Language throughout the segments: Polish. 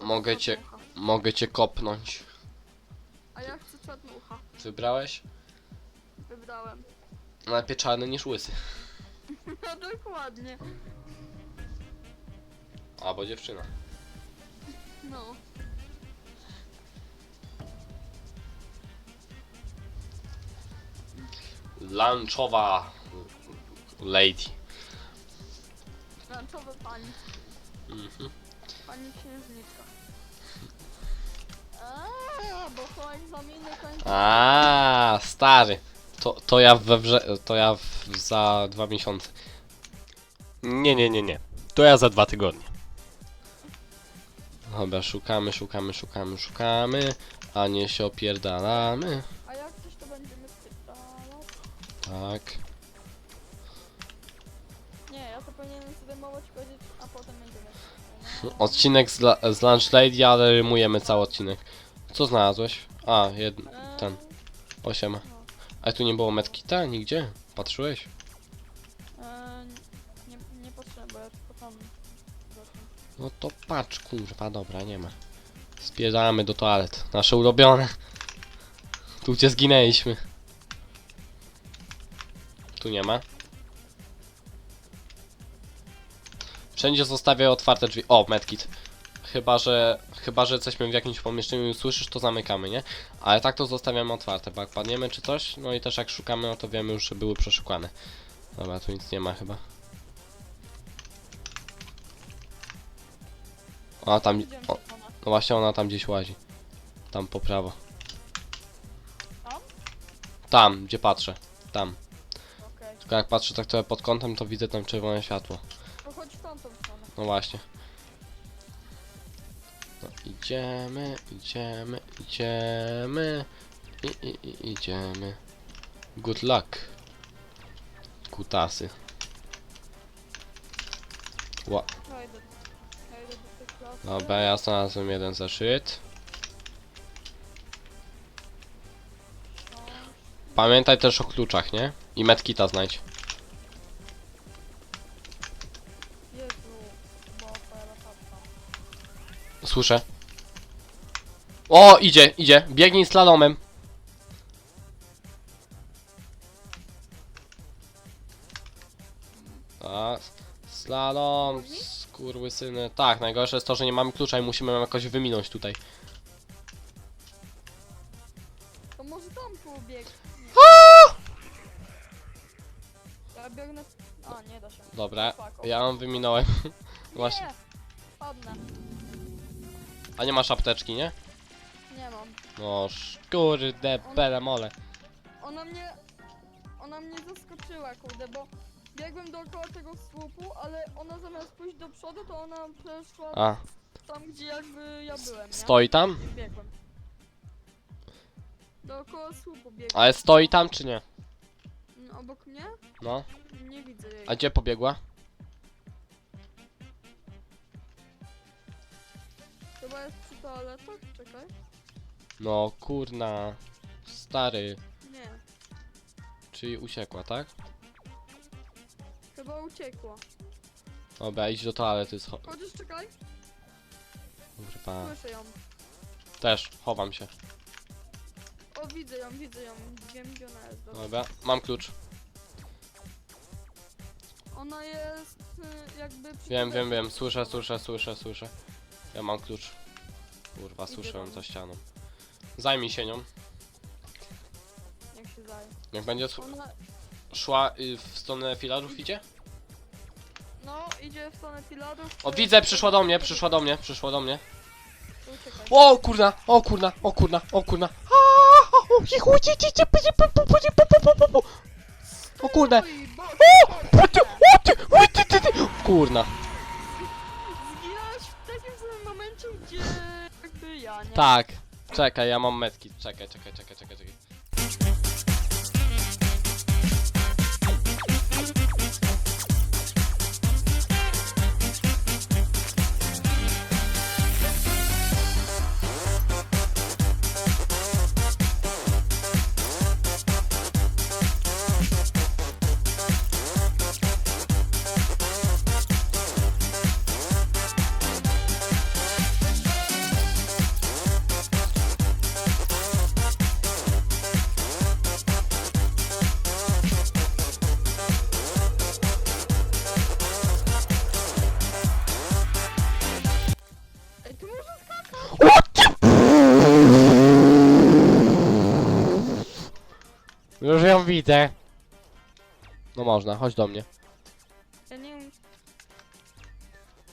Mogę cię- czarnucha. Mogę cię kopnąć. A ja chcę czarnucha. Wybrałeś? Wybrałem. Lepiej czarny niż łysy. No dokładnie. Albo dziewczyna. No. Lunchowa lady. Ranczowe pani. Mhm. Pani księżniczka. Eee, bo są egzaminy końcowe. A, stary. To, to ja we wrze... To ja w, za dwa miesiące. Nie, nie, nie, nie. To ja za dwa tygodnie. Dobra, szukamy, szukamy, szukamy, szukamy. A nie się opierdalamy. A jak coś to będziemy spytać? Tak. A potem będziemy. Odcinek z, la- z Lunch Lady, ale rymujemy cały odcinek. Co znalazłeś? A, jed... Eee, ten. Osiem. No. A tu nie było medkita? Nigdzie? Patrzyłeś? Eee, nie, bo ja tylko tam. zobaczę. No to patrz, kurwa, dobra, nie ma. Spierdamy do toalet. Nasze ulubione. Tu gdzie zginęliśmy. Tu nie ma. Wszędzie zostawię otwarte drzwi. O, medkit. Chyba, że chyba, że jesteśmy w jakimś pomieszczeniu i słyszysz, to zamykamy, nie? Ale tak to zostawiamy otwarte, bo jak padniemy czy coś, no i też jak szukamy, no to wiemy już, że były przeszukane. Dobra, tu nic nie ma chyba. A tam, o, no właśnie ona tam gdzieś łazi. Tam po prawo. Tam? Tam, gdzie patrzę. Tam. Tylko jak patrzę tak trochę pod kątem, to widzę tam czerwone światło. Tamtą stronę. No właśnie. No idziemy, idziemy, idziemy. I, i, i idziemy. Good luck. Kutasy. Ła. Ja idę. Ja idę do tej klasy. Dobra, ja znalazłem jeden zeszyt. No. Pamiętaj też o kluczach, nie? I medkita znajdź. Słyszę. O, idzie, idzie. Biegnij slalomem. A, slalom, skurwysyny. Tak, najgorsze jest to, że nie mamy klucza i musimy ją jakoś wyminąć tutaj. To może tam tu bieg. Ja biegnę. A, nie da się. Dobra, Fuck, o- ja ją wyminąłem. Właśnie. Nie! Padnę. A nie masz apteczki, nie? Nie mam. No, kurde, bele mole. Ona mnie... Ona mnie zaskoczyła, kurde, bo biegłem dookoła tego słupu, ale ona zamiast pójść do przodu, to ona przeszła A, tam, gdzie jakby ja byłem, nie? stoi tam? Biegłem. Dookoła słupu biegłem. Ale stoi tam czy nie? Mm, Obok mnie? No. Nie widzę jej. A gdzie pobiegła? Chyba jest przy toaletach? Czekaj. No, kurna. Stary. Nie. Czyli uciekła, tak? Chyba uciekła. Dobra, idź do toalety. Scho- Chociaż czekaj. Kurwa. Słyszę ją. Też, chowam się. O, widzę ją, widzę ją. Wiem, gdzie ona jest. Dobra. Dobra, mam klucz. Ona jest y, jakby przy Wiem, wiem, wiem. Słyszę, słyszę, słyszę, słyszę. Ja mam klucz. Kurwa, do ją za ścianą. Zajmij się nią. Jak się zdaje. Jak będzie s- Ona, szła y, w stronę filarów, idzie? no, idzie w stronę filarów. O, widzę, przyszła do mnie, przyszła do mnie, przyszła do mnie. Uciekaj. O kurna, o kurna, o kurna, o kurna. O, kurde. Oj, bo... O ty, o ty, o ty, ty, ty. Kurna. Tak. Czekaj, ja mam metki. Czekaj, czekaj, czekaj, czekaj. ją widzę. No można, chodź do mnie. Ja nie wiem.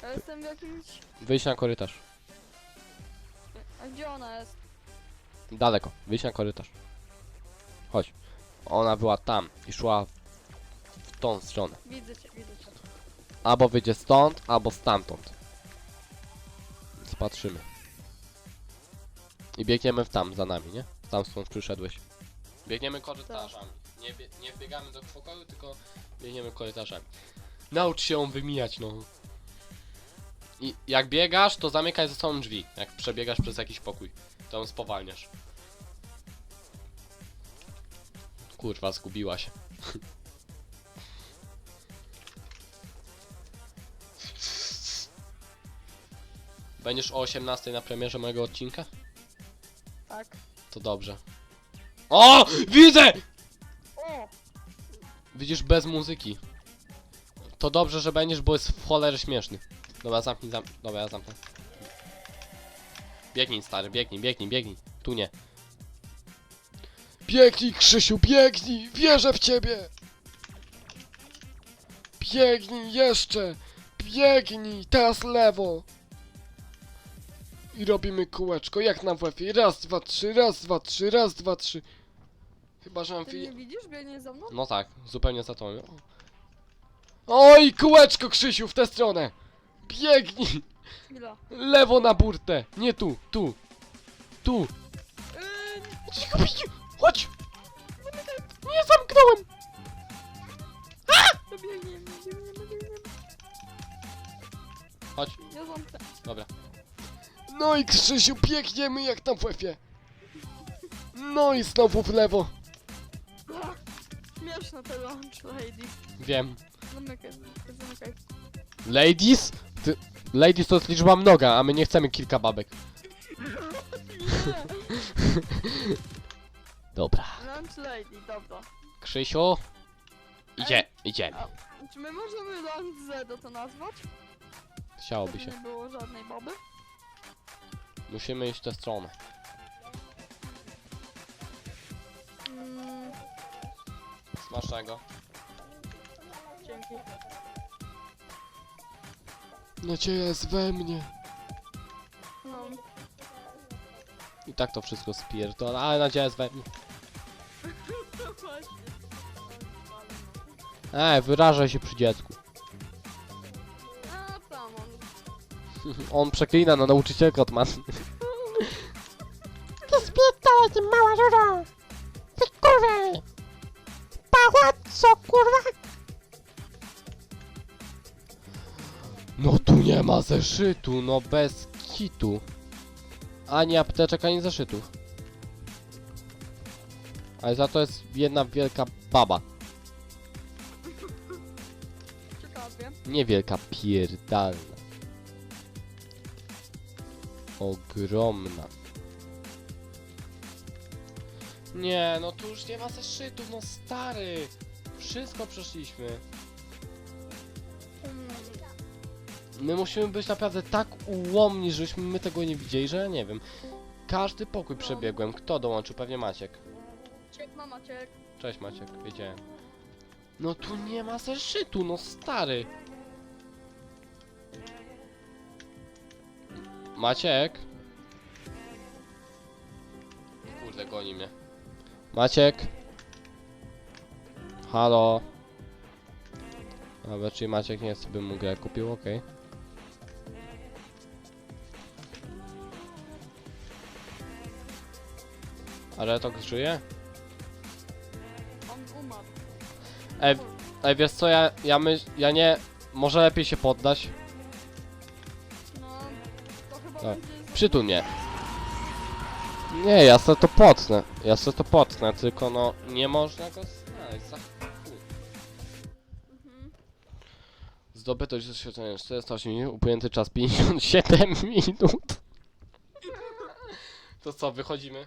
Ja jestem w jakimś... Wyjdź na korytarz. A gdzie ona jest? Daleko, wyjdź na korytarz. Chodź. Ona była tam i szła w, tą stronę. Widzę cię, widzę cię. Albo wyjdzie stąd, albo stamtąd. Więc patrzymy. I biegniemy w tam za nami, nie? Tam skąd przyszedłeś. Biegniemy korytarzami. Nie, bie nie wbiegamy do pokoju, tylko biegniemy korytarzami. Naucz się ją wymijać, no. I jak biegasz, to zamykaj ze sobą drzwi. Jak przebiegasz przez jakiś pokój, to ją spowalniasz. Kurwa, zgubiła się. Będziesz o 18 na premierze mojego odcinka? Tak. To dobrze. O! Widzę! Widzisz bez muzyki. To dobrze, że będziesz, bo jest w cholerę śmieszny. Dobra, zamknij, zam... Dobra, ja zamknę. Biegnij, stary, biegnij, biegnij, biegnij. Tu nie. Biegnij, Krzysiu, biegnij! Wierzę w ciebie! Biegnij jeszcze! Biegnij! Teraz lewo! I robimy kółeczko, jak na WF-ie. Raz, dwa, trzy, raz, dwa, trzy, raz, dwa, trzy. Chyba, że mam Ty fi... mnie widzisz? Biegnie za mną? No tak, zupełnie za to. Oj, kółeczko, Krzysiu, w tę stronę! Biegnij! Chwila. Lewo na burtę! Nie tu, tu! Tu! Yy, Cicho, cicho, Chodź! Nie zamknąłem! to biegniemy, biegniemy, biegniemy. Chodź, Ja zamknę. dobra. No i Krzysiu, biegniemy jak na WF-ie. No i znowu w lewo. Ach, Śmieszne te lunch lady. Wiem. Zamykaj, zamykaj. Ladies? Ty... Ladies to jest liczba mnoga, a my nie chcemy kilka babek. Dobra. Lunch lady, dobra. Krzysiu? Idzie, idziemy. Czy my możemy lunch Zedo to nazwać? Chciałoby Żeby się. nie było żadnej boby? Musimy iść w tę stronę. Mm, Smacznego. dzięki. Nadzieja jest we mnie. No, I tak to wszystko spierdolę, ale nadzieja jest we mnie. to właśnie. Ej, wyrażaj się przy dziecku. A tam on. On przeklina na nauczycielkę od matmy. Ty spierdolę, ty mała ruro! Pałaco, kurwa! No tu nie ma zeszytu, no bez kitu. Ani apteczek, ani zeszytów. Ale za to jest jedna wielka baba. Ciekawie. Niewielka, pierdalna. Ogromna. Nie, no tu już nie ma zeszytów, no stary. Wszystko przeszliśmy. My musimy być naprawdę tak ułomni, żeśmy my tego nie widzieli, że ja nie wiem. Każdy pokój No. przebiegłem. Kto dołączył? Pewnie Maciek. Ciek, mama. Cześć Maciek, wiedziałem. No tu nie ma zeszytu, no stary. Maciek? Kurde, goni mnie. Maciek? Halo? Dobra, czyli Maciek nie chce, bym mu grę kupił, okej. A Retok żyje? On umarł. Ej, ej, wiesz co, ja, ja myśl, ja nie, może lepiej się poddać. No, to chyba będzie... Przytul mnie. Nie, ja se to potnę, ja se to potnę, tylko no, nie można go znaleźć, Zdobytość doświadczenia 408 minut, upłynięty czas 57 minut. To co, wychodzimy?